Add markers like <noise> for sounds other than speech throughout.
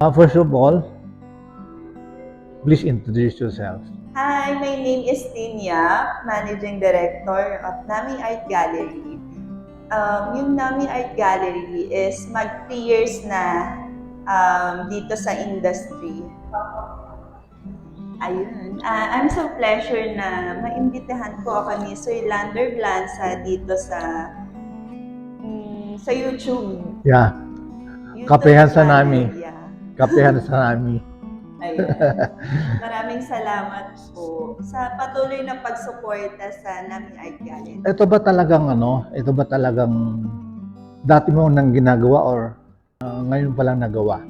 Uh, first of all, please introduce yourself. Hi, my name is Tinya, Managing Director of Nami Art Gallery. Um, yung Nami Art Gallery is mag 3 years na um, dito sa industry. Ayun. Ah, I'm so pleasure na maimbitahan ko ako ni Sir Lander Blanza dito sa mm, sa YouTube. Yeah, YouTube Kapehan sa Nami. Kapehan sa nami. Ayan. <laughs> Maraming salamat po sa patuloy na pagsuporta sa Nami Art Gallery. Ito ba talagang ano? Ito ba talagang dati mo nang ginagawa or uh, ngayon pa lang nagawa?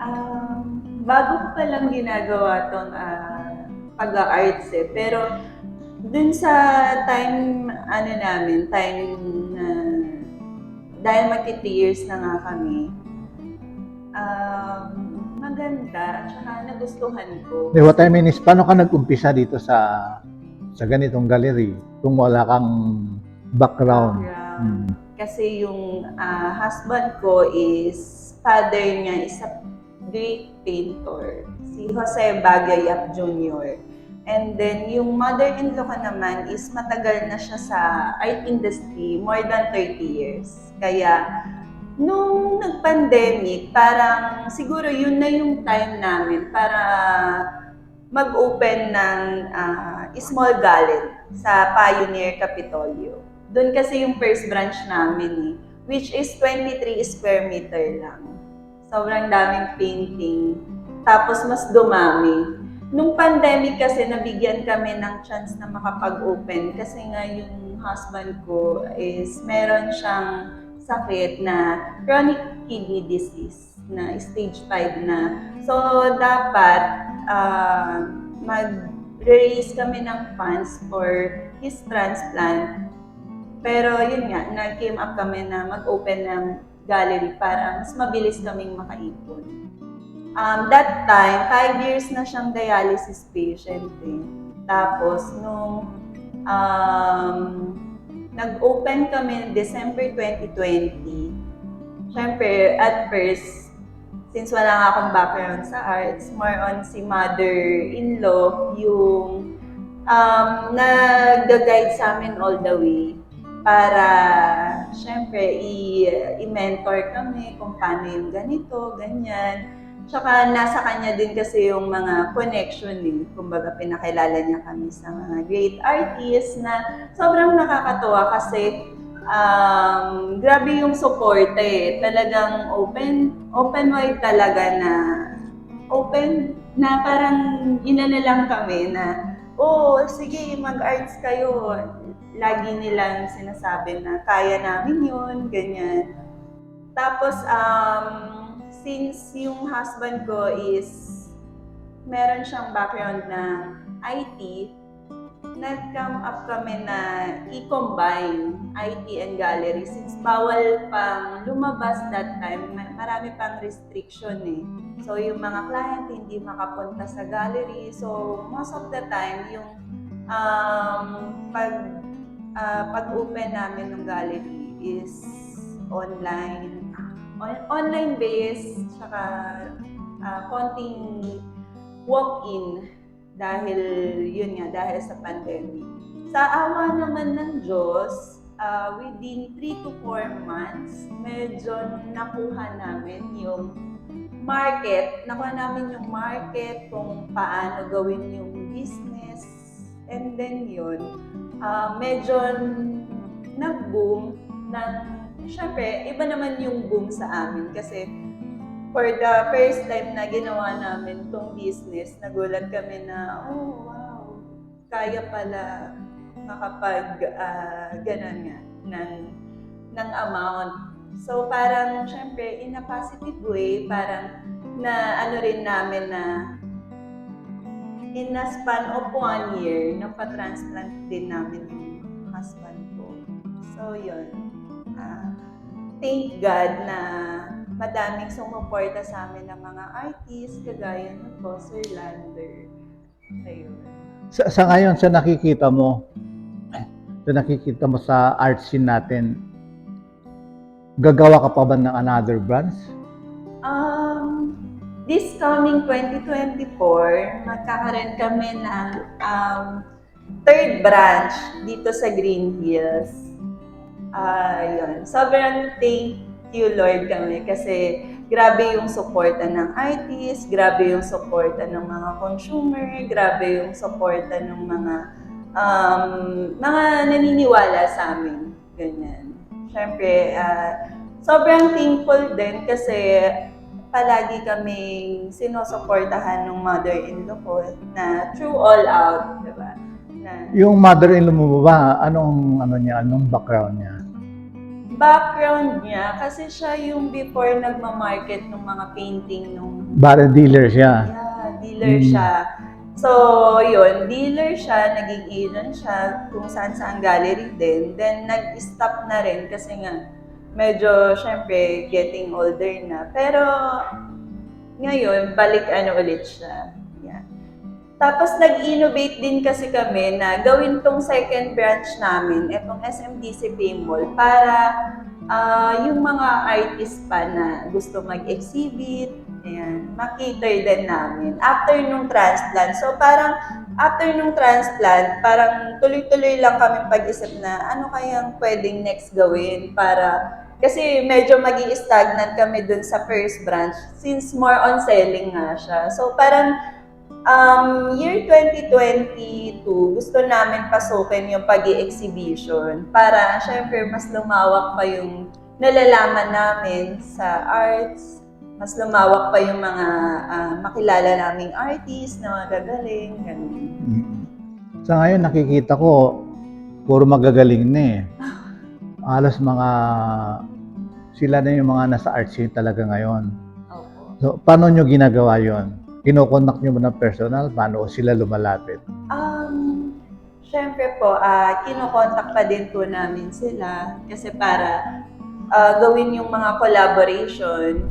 Um, bago ko pa lang ginagawa tong ah, pag-arts eh. Pero dun sa time, ano namin, time na dahil magti 3 years na nga kami, um, maganda, tsaka nagustuhan ko. Eh, what I mean is, paano ka nag-umpisa dito sa sa ganitong gallery kung wala kang background? Background. Hmm. Kasi yung ah, husband ko is, father niya is a great painter. Si Jose Bagayap Jr. And then, yung mother-in-law ko naman is matagal na siya sa art industry, more than 30 years. Kaya, nung nag-pandemic, parang siguro yun na yung time namin para mag-open ng ah, small gallery sa Pioneer Capitolio. Doon kasi yung first branch namin eh, which is 23 square meter lang. Sobrang daming painting. Tapos mas dumami. Nung pandemic kasi nabigyan kami ng chance na makapag-open kasi nga yung husband ko is meron siyang sakit na chronic kidney disease na stage 5 na. So, dapat ah, mag-raise kami ng funds for his transplant. Pero yun nga, nag-came up kami na mag-open ng gallery para mas mabilis kaming makaipon. Um, that time, five years na siyang dialysis patient eh. Tapos, nung um, nag-open kami December 2020, syempre, at first, since wala nga akong background sa arts, more on si mother-in-law yung um, nag-guide sa amin all the way para, syempre, i-mentor kami kung paano yung ganito, ganyan. Tsaka nasa kanya din kasi yung mga connection eh. Kumbaga pinakilala niya kami sa mga great artists na sobrang nakakatuwa kasi um, grabe yung support eh. Talagang open, open wide talaga na open na parang inana lang kami na oh, sige, mag-arts kayo. Lagi nilang sinasabi na kaya namin yun, ganyan. Tapos, um, since yung husband ko is meron siyang background ng IT, nag-come up kami na i-combine IT and gallery since bawal pang lumabas that time, ma- marami pang restriction eh. So yung mga client hindi makapunta sa gallery. So most of the time yung um, pag ah, pag-open namin ng gallery is online on- online based, tsaka ah, konting walk-in dahil yun nga, dahil sa pandemic. Sa awa naman ng Diyos, ah, within 3 to 4 months, medyo nakuha namin yung market, nakuha namin yung market kung paano gawin yung business. And then yun, ah, medyo nag-boom ng Siyempre, iba naman yung boom sa amin kasi for the first time na ginawa namin tong business, nagulat kami na, oh wow, kaya pala makapag uh, ganun nga ng, ng amount. So parang syempre in a positive way, parang na ano rin namin na in a span of one year, napatransplant din namin yung husband ko. So yun. Thank God na madaming sumuporta sa amin ng mga artists, kagaya ng po, Sir Lander. Ayun. Sa, sa ngayon, sa nakikita mo, sa nakikita mo sa art scene natin, gagawa ka pa ba ng another branch? Um, this coming 2024, magkakaroon kami ng um, third branch dito sa Green Hills. Ah, yun. Sobrang thank you, Lord, kami kasi grabe yung suporta ng artists, grabe yung suporta ng mga consumer, grabe yung suporta ng mga um, mga naniniwala sa amin. Ganyan. Siyempre, ah, sobrang thankful din kasi palagi kaming sinusuportahan ng mother-in-law ko na through all out, di ba? Na, Yung mother-in-law mo ba, anong ano niya, anong background niya? Background niya, kasi siya yung before nagmamarket ng mga painting nung Bar dealer siya. Yeah, dealer Mm. siya. So, yun, dealer siya, naging agent siya kung saan saan gallery din. Then, nag-stop na rin kasi nga, medyo, syempre, getting older na. Pero, ngayon, balik ano ulit siya. Tapos, nag-innovate din kasi kami na gawin tong second branch namin, itong SMDC Paymall, para ah, yung mga artist pa na gusto mag-exhibit, ayan, makiter din namin. After nung transplant, so parang after nung transplant, parang tuloy-tuloy lang kami pag-isip na ano kayang pwedeng next gawin para kasi medyo mag stagnant kami dun sa first branch since more on selling nga siya. So parang um, year 2022, gusto namin pasukin yung pag exhibition para syempre mas lumawak pa yung nalalaman namin sa arts, mas lumawak pa yung mga ah, makilala naming artist na mga gagaling, ganun. Sa ngayon, nakikita ko, puro magagaling na eh. <laughs> Halos mga, sila na yung mga nasa art scene talaga ngayon. Opo. So, paano nyo ginagawa yon? Kinokonak nyo ba ng personal? Paano sila lumalapit? Um, syempre po, ah kinokontak pa din po namin sila kasi para ah, gawin yung mga collaboration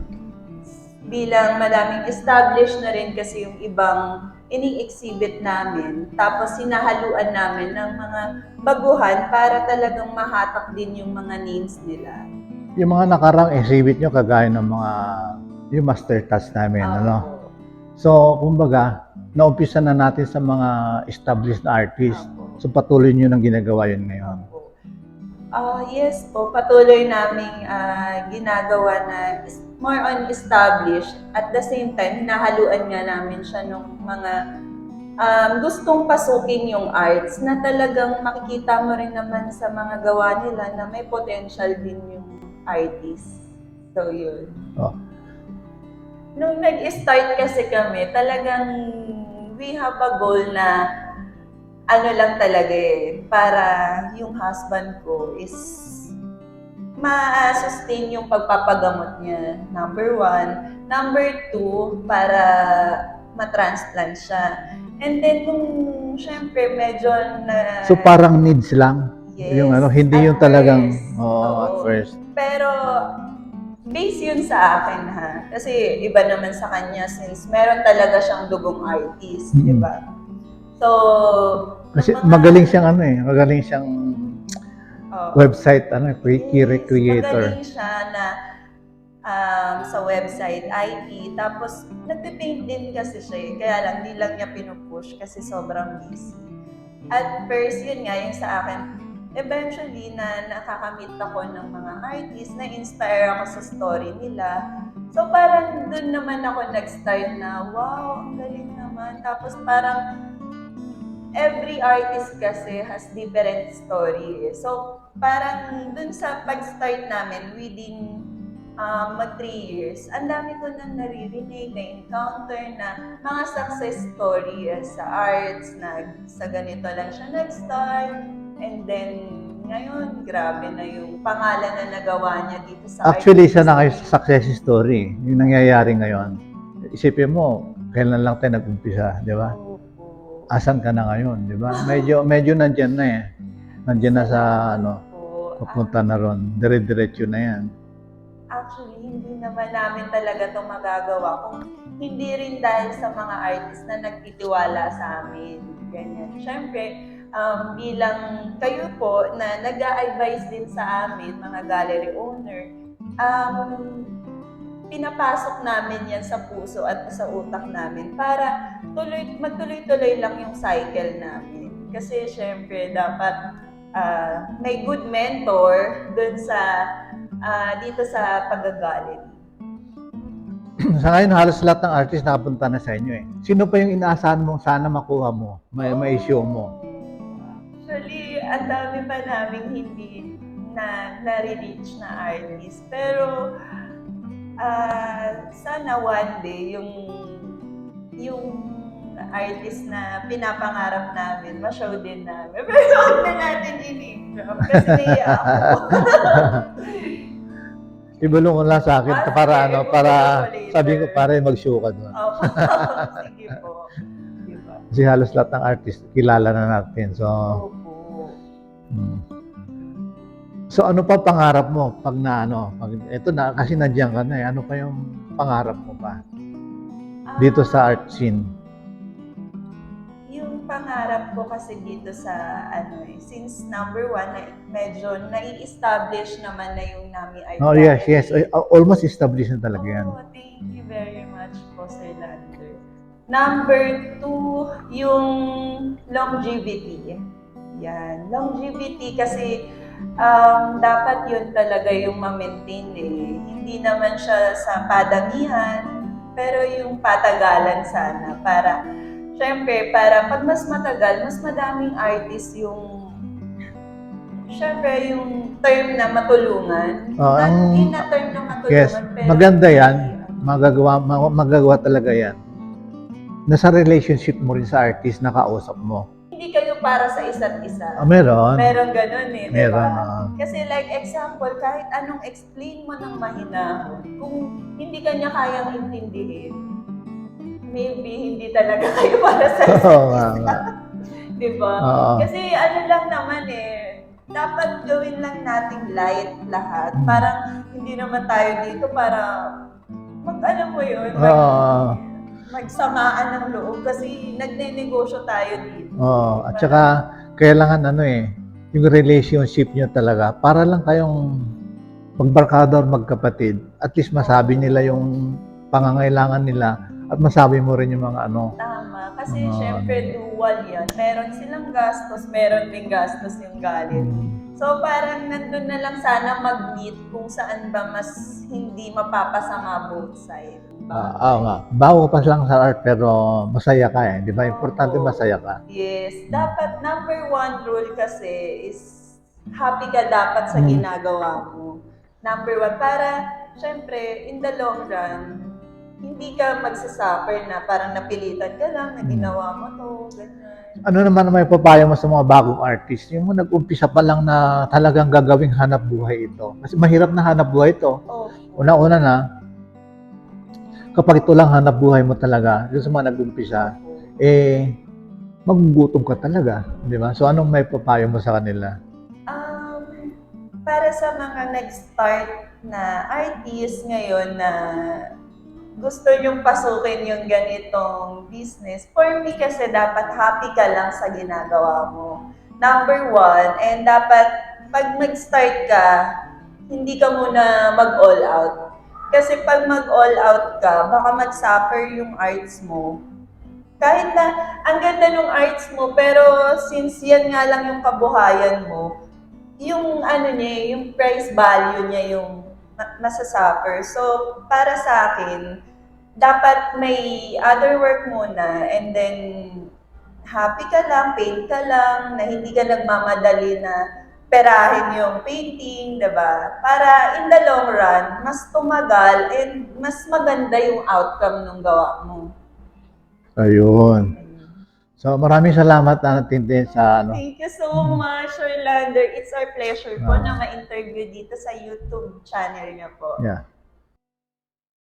bilang madaming established na rin kasi yung ibang ini-exhibit namin. Tapos sinahaluan namin ng mga baguhan para talagang mahatak din yung mga names nila. Yung mga nakarang exhibit nyo, kagaya ng mga, yung master touch namin, Ah, ano? So, kumbaga, naumpisa na natin sa mga established na artist. Opo. So, patuloy nyo nang ginagawa yun ngayon. Opo. Ah, yes po, patuloy naming ah, ginagawa na more on established. At the same time, hinahaluan nga namin siya ng mga um, gustong pasukin yung arts na talagang makikita mo rin naman sa mga gawa nila na may potential din yung artist. So, yun. Oh. Nung nag-start kasi kami, talagang we have a goal na ano lang talaga eh, para yung husband ko is ma-sustain yung pagpapagamot niya, number one. Number two, para matransplant siya. And then kung syempre medyo na... So, parang needs lang. Yes, yung ano, hindi yung talagang, first. Oo. at first. Pero, base yun sa akin ha. Kasi iba naman sa kanya since meron talaga siyang dugong artist, Mhm. di ba? So, Kasi mga- magaling siyang ano eh, magaling siyang Oo. website, ano, cre- key Yes, creator. Magaling siya na um, sa website, IT. Tapos, nagpipaint din kasi siya eh. Kaya lang, di lang niya pinupush kasi sobrang busy. At first, yun nga, yung sa akin, eventually, na nakakamit ako ng mga artists, na-inspire ako sa story nila. So, parang dun naman ako nag-start na, wow, ang galing naman. Tapos, parang, every artist kasi has different story. So, parang dun sa pag-start namin within um, mag three years, ang dami ko nang naririnig, na-encounter na mga success story sa arts, na sa ganito lang siya nag-start. And then, ngayon, grabe na yung pangalan na nagawa niya dito sa Actually, isa na kayo sa success story, yung nangyayari ngayon. Isipin mo, kailan lang tayo nag-umpisa, di ba? Opo. Asan ka na ngayon, di ba? Medyo, medyo nandyan na eh. Nandyan na sa, ano, papunta na ron. Dire-diretso na yan. Actually, hindi naman namin talaga ito magagawa kung hindi rin dahil sa mga artist na nagtitiwala sa amin. Ganyan. Siyempre, um, bilang kayo po na nag advise din sa amin, mga gallery owner, um, pinapasok namin yan sa puso at sa utak namin para tuloy, magtuloy-tuloy lang yung cycle namin. Kasi syempre, dapat ah, may good mentor dun sa ah, dito sa pag-gallery. <clears throat> sa ngayon, halos lahat ng artist nakapunta na sa inyo eh. Sino pa yung inaasahan mong sana makuha mo, may, may show mo? Ang dami pa namin hindi na nare-reach na artist. Pero, ah, sana one day, yung yung artist na pinapangarap namin, ma-show din namin. <laughs> Pero huwag na natin i-name kasi naiya ako. <laughs> Ibulong ko lang sa akin Ah, para sige, ano, para ko later. sabi ko para mag-show ka doon. Opo. <laughs> Sige po. Diba? Kasi halos lahat ng artist kilala na natin. So, Opo. So ano pa pangarap mo pag na ano, pag ito na kasi nandiyan ka na eh. Ano pa yung pangarap mo pa dito Ah, sa art scene? Yung pangarap ko kasi dito sa ano eh, since number one, na, medyo nai-establish naman na yung Nami Art Oh yes, yes. Almost established na talaga yan. Oh, thank you very much po, Sir Lander. Number two, yung longevity. Yan. Longevity kasi um, dapat yun talaga yung ma-maintain eh. Hindi naman siya sa padamihan, pero yung patagalan sana para Siyempre, para pag mas matagal, mas madaming artist yung Siyempre, yung term na matulungan. Oh, ang- in a term na matulungan, Yes, pero maganda yan. Magagawa, ma- magagawa talaga yan. Nasa relationship mo rin sa artist na kausap mo. hindi kayo para sa isa't isa. Ah, meron. Meron ganun eh, di Meron. ba? ah. Kasi like example, kahit anong explain mo ng mahinahon, kung hindi ka niya kayang intindihin, maybe hindi talaga <laughs> kayo para sa isa't Oo nga, nga. <laughs> di ba? Oo. Kasi ano lang naman eh, dapat gawin lang nating light lahat. Parang hindi naman tayo dito para mag alam mo yun, mag, Oo. Magsamaan ng loob kasi nagne-negosyo tayo dito. Oo. At saka, kailangan ano eh, yung relationship nyo talaga, para lang kayong magbarkada or magkapatid, at least masabi nila yung pangangailangan nila at masabi mo rin yung mga ano. Tama. Kasi Mga syempre dual yan. Meron silang gastos, meron ding gastos yung galit. So parang nandun na lang sana mag-meet kung saan ba mas hindi mapapasama both sides. Ah, oo nga. Bago pa lang sa art pero masaya ka eh. Di ba? Importante Oo. masaya ka. Yes. Dapat number one rule kasi is happy ka dapat sa Hmm. ginagawa mo. Number one. Para, syempre, in the long run, hindi ka magsasuffer na parang napilitan ka lang na Hmm. ginawa mo to, ganyan. Ano naman may papayo mo sa mga bagong artist? Yung mga nag-umpisa pa lang na talagang gagawing hanap buhay ito. Kasi mahirap na hanap buhay ito. Oh, Una-una na, kapag ito lang hanap buhay mo talaga, yung sa mga nag-umpisa, eh, magugutom ka talaga. Di ba? So, anong may papayo mo sa kanila? Um, para sa mga nag-start na artist ngayon na gusto nyong pasukin yung ganitong business, for me kasi dapat happy ka lang sa ginagawa mo. Number one, and dapat pag mag-start ka, hindi ka muna mag-all out. Kasi pag mag-all out ka, baka mag-suffer yung arts mo. Kahit na ang ganda ng arts mo, pero since yan nga lang yung kabuhayan mo, yung ano niya, yung price value niya yung nasasuffer. So, para sa akin, dapat may other work muna and then happy ka lang, paint ka lang, na hindi ka nagmamadali na perahin yung painting, 'di ba? Para in the long run, mas tumagal and mas maganda yung outcome ng gawa mo. Ayun. So, maraming salamat na natin sa ano. Thank you so much, Orlander. It's our pleasure po Ah. na ma-interview dito sa YouTube channel niyo po. Yeah.